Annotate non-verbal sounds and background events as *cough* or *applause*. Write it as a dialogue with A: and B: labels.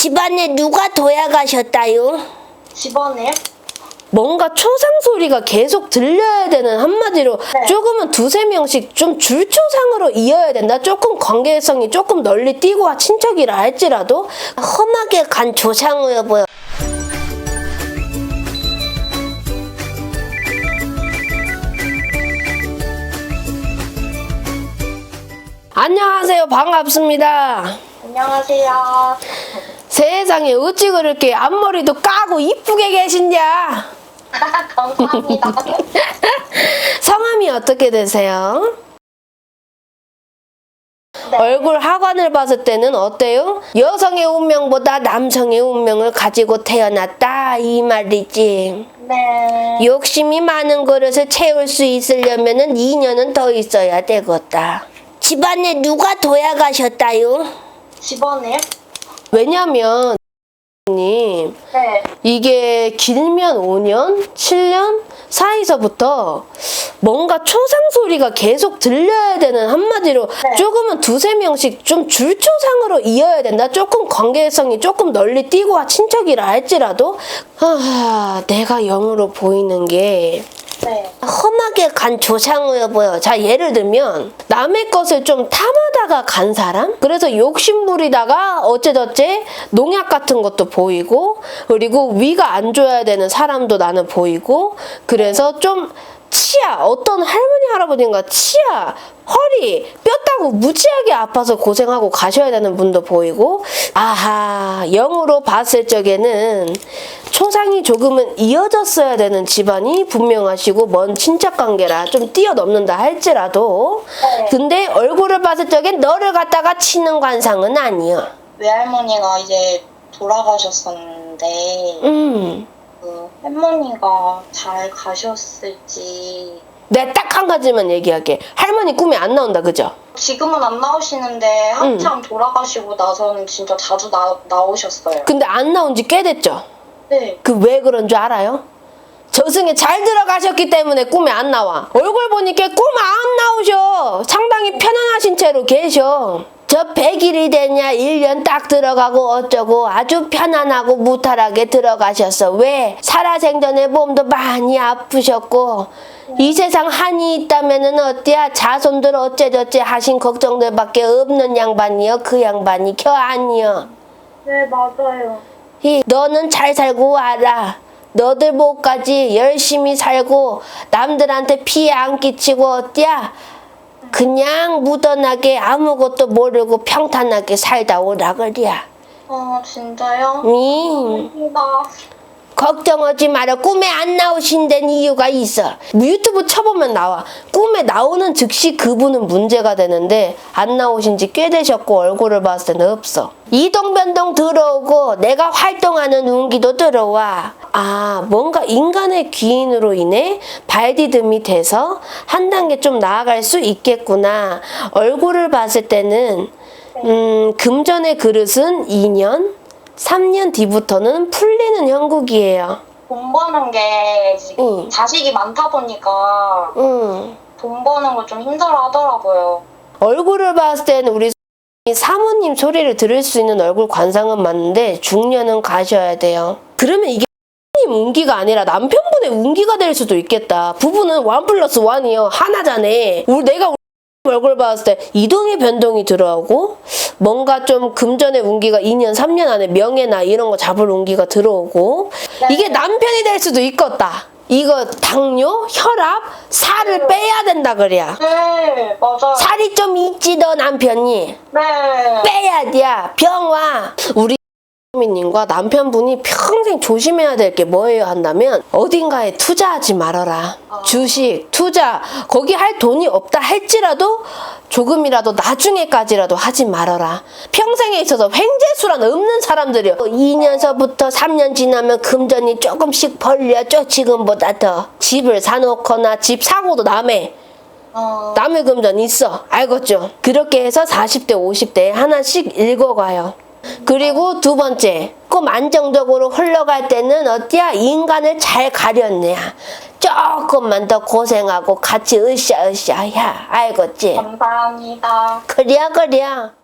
A: 집안에 누가 도약하셨다요?
B: 집안에
A: 뭔가 초상 소리가 계속 들려야 되는 한마디로
B: 네.
A: 조금은 두세 명씩 좀 줄초상으로 이어야 된다. 조금 관계성이 조금 널리 뛰고 친척이라 할지라도 험하게 간 조상으로 보여. 안녕하세요. 반갑습니다.
B: 안녕하세요.
A: 세상에 어찌 그렇게 앞머리도 까고 이쁘게 계신냐?
B: 감사합니다. *laughs*
A: 성함이 어떻게 되세요?
B: 네.
A: 얼굴 하관을 봤을 때는 어때요? 여성의 운명보다 남성의 운명을 가지고 태어났다 이 말이지.
B: 네.
A: 욕심이 많은 그릇을 채울 수 있으려면은 2년은 더 있어야 되겠다. 집안에 누가 도약하셨다요?
B: 집안에
A: 왜냐면 님
B: 네.
A: 이게 길면 5년, 7년 사이서부터 뭔가 초상 소리가 계속 들려야 되는 한마디로
B: 네.
A: 조금은 두세 명씩 좀 줄초상으로 이어야 된다. 조금 관계성이 조금 널리 뛰고 친척이라 할지라도 아, 내가 영으로 보이는 게
B: 네.
A: 험하게 간 조상으로 보여. 자, 예를 들면, 남의 것을 좀 탐하다가 간 사람? 그래서 욕심부리다가 어째저째 농약 같은 것도 보이고, 그리고 위가 안 좋아야 되는 사람도 나는 보이고, 그래서 좀 치아, 어떤 할머니, 할아버지인가 치아, 허리, 뼈 따고 무지하게 아파서 고생하고 가셔야 되는 분도 보이고, 아하, 영으로 봤을 적에는 초상이 조금은 이어졌어야 되는 집안이 분명하시고 먼 친척 관계라 좀 뛰어넘는다 할지라도
B: 네.
A: 근데 얼굴을 봤을 적엔 너를 갖다가 치는 관상은 아니야.
B: 외할머니가 이제 돌아가셨었는데
A: 음.
B: 그 할머니가 잘 가셨을지
A: 내가 딱 한 가지만 얘기할게. 할머니 꿈에 안 나온다, 그죠?
B: 지금은 안 나오시는데 한참 돌아가시고 나서는 진짜 자주 나, 나오셨어요.
A: 근데 안 나온 지 꽤 됐죠?
B: 네.
A: 그 왜 그런 줄 알아요? 저승에 잘 들어가셨기 때문에 꿈에 안 나와. 얼굴 보니까 꿈 안 나오셔. 상당히 편안하신 채로 계셔. 저 100일이 되냐 1년 딱 들어가고 어쩌고 아주 편안하고 무탈하게 들어가셨어. 왜? 살아생전에 몸도 많이 아프셨고 이 세상 한이 있다면은 어때야 자손들 어째저째 하신 걱정들밖에 없는 양반이여 그 양반이 겨 아니여.
B: 네, 맞아요.
A: 이 너는 잘 살고 와라. 너들 목까지 열심히 살고 남들한테 피해 안 끼치고 어때야? 그냥 무던하게 아무것도 모르고 평탄하게 살다 오라 그래야.
B: 아, 진짜요?
A: 음,
B: 감사합니다.
A: 걱정하지 마라. 꿈에 안 나오신 데는 이유가 있어. 유튜브 쳐보면 나와. 꿈에 나오는 즉시 그분은 문제가 되는데 안 나오신 지 꽤 되셨고 얼굴을 봤을 때는 없어. 이동변동 들어오고 내가 활동하는 운기도 들어와. 아, 뭔가 인간의 기인으로 인해 발디듬이 돼서 한 단계 좀 나아갈 수 있겠구나. 얼굴을 봤을 때는 음, 금전의 그릇은 2년, 3년 뒤부터는 풀리는 형국이에요.
B: 돈 버는 게 지금
A: 응.
B: 자식이 많다 보니까
A: 음.
B: 돈 버는 거좀 힘들어 하더라고요.
A: 얼굴을 봤을 때는 우리 사모님 소리를 들을 수 있는 얼굴 관상은 맞는데 중년은 가셔야 돼요. 그러면 이게 님 운기가 아니라 남편분의 운기가 될 수도 있겠다. 부부는 원 플러스 원이요. 하나잖아. 우리 내가 우리 얼굴 봤을 때 이동의 변동이 들어오고 뭔가 좀 금전의 운기가 2년 3년 안에 명예나 이런 거 잡을 운기가 들어오고 이게 남편이 될 수도 있겠다. 이거 당뇨, 혈압, 살을 빼야 된다 그래야.
B: 네, 맞아요.
A: 살이 좀 있지 너 남편이
B: 네.
A: 빼야 돼 병와 우리 님과 남편분이 평생 조심해야 될 게 뭐예요 한다면 어딘가에 투자하지 말아라. 주식 투자. 거기 할 돈이 없다 할지라도 조금이라도 나중에까지라도 하지 말아라. 평생에 있어서 횡재수란 없는 사람들이요. 2년서부터 3년 지나면 금전이 조금씩 벌려져 지금보다 더. 집을 사놓거나 집 사고도 남의
B: 어,
A: 남의 금전 있어. 알겠죠? 그렇게 해서 40대, 50대에 하나씩 읽어가요. 그리고 두 번째, 꿈 안정적으로 흘러갈 때는 어때야? 인간을 잘 가렸네야. 조금만 더 고생하고 같이 으쌰으쌰 야 알겠지?
B: 감사합니다.
A: 그래야 그래야.